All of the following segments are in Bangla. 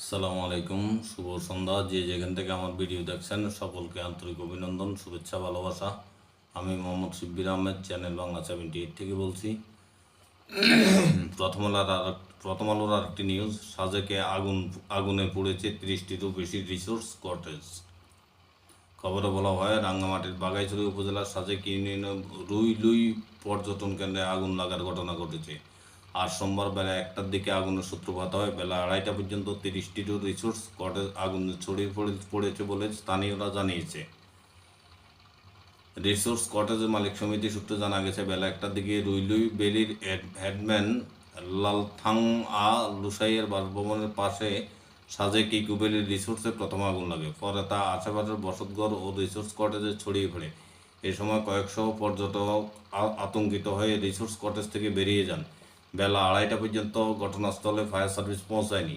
আসসালামু আলাইকুম, শুভ সন্ধ্যা। যে যেখান থেকে আমার ভিডিও দেখছেন, সকলকে আন্তরিক অভিনন্দন, শুভেচ্ছা, ভালোবাসা। আমি Mohammad Shibbir Ahmed, channel Bangla seventy eight থেকে বলছি। প্রথম আলোর আর প্রথম আলোর আরেকটি নিউজ, সাজেকে আগুন, আগুনে পুড়েছে তিরিশটিরও বেশি রিসোর্স কটেজ। খবরে বলা হয়, রাঙ্গামাটির বাগাইছড়ি উপজেলার সাজেক ইউনিয়নের রুই লুই পর্যটন কেন্দ্রে আগুন লাগার ঘটনা ঘটেছে। আর সোমবার বেলা একটার দিকে আগুনের সূত্রপাত হয়। বেলা আড়াইটা পর্যন্ত তিরিশটি তিরিশটিরও রিসোর্স কটেজ আগুন ছড়িয়ে পড়ে পড়েছে বলে স্থানীয়রা জানিয়েছে। রিসোর্স কটেজের মালিক সমিতি সূত্রে জানা গেছে, বেলা একটার দিকে রুইলুই বেলির হেড- হেডম্যান লালথাং আ লুসাইয়ের বাসভবনের পাশে সাজেক ইকুবেলির রিসোর্সে প্রথম আগুন লাগে। পরে তা আশেপাশের বসতঘর ও রিসোর্স কটেজে ছড়িয়ে পড়ে, এ সময় কয়েকশো পর্যটক আতঙ্কিত হয়ে রিসোর্স কটেজ থেকে বেরিয়ে যান। বেলা আড়াইটা পর্যন্ত ঘটনাস্থলে ফায়ার সার্ভিস পৌঁছায়নি।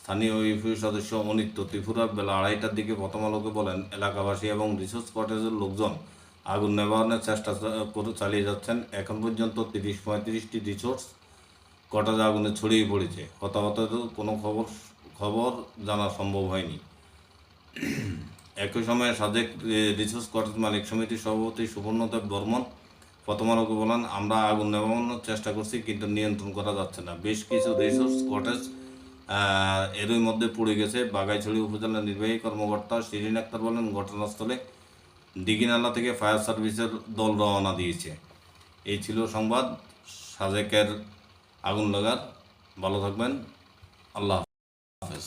স্থানীয় ইউপি সদস্য অনিত্য ত্রিপুরা বেলা আড়াইটার দিকে প্রথম আলোকে বলেন, এলাকাবাসী এবং রিসোর্স কটেজের লোকজন আগুন নেবানোর চেষ্টা করে চালিয়ে যাচ্ছেন। এখন পর্যন্ত তিরিশ পঁয়ত্রিশটি রিসোর্স কটেজ আগুনে ছড়িয়ে পড়েছে। হতাহতের কোনো খবর খবর জানা সম্ভব হয়নি। একই সময়ে সাজেক রিসোর্স কটেজ মালিক সমিতির সভাপতি সুবর্ণদেব বর্মন প্রথম বলেন, আমরা আগুন নেভানোর চেষ্টা করছি, কিন্তু নিয়ন্ত্রণ করা যাচ্ছে না। বেশ কিছু রিসোর্স কটেজ এরই মধ্যে পুড়ে গেছে। বাগাইছড়ি উপজেলার নির্বাহী কর্মকর্তা শিরিন আক্তার বলেন, ঘটনাস্থলে দিঘিনালা থেকে ফায়ার সার্ভিসের দল রওনা দিয়েছে। এই ছিল সংবাদ। সাজেকের আগুন লাগার। ভালো থাকবেন। আল্লাহ হাফেজ।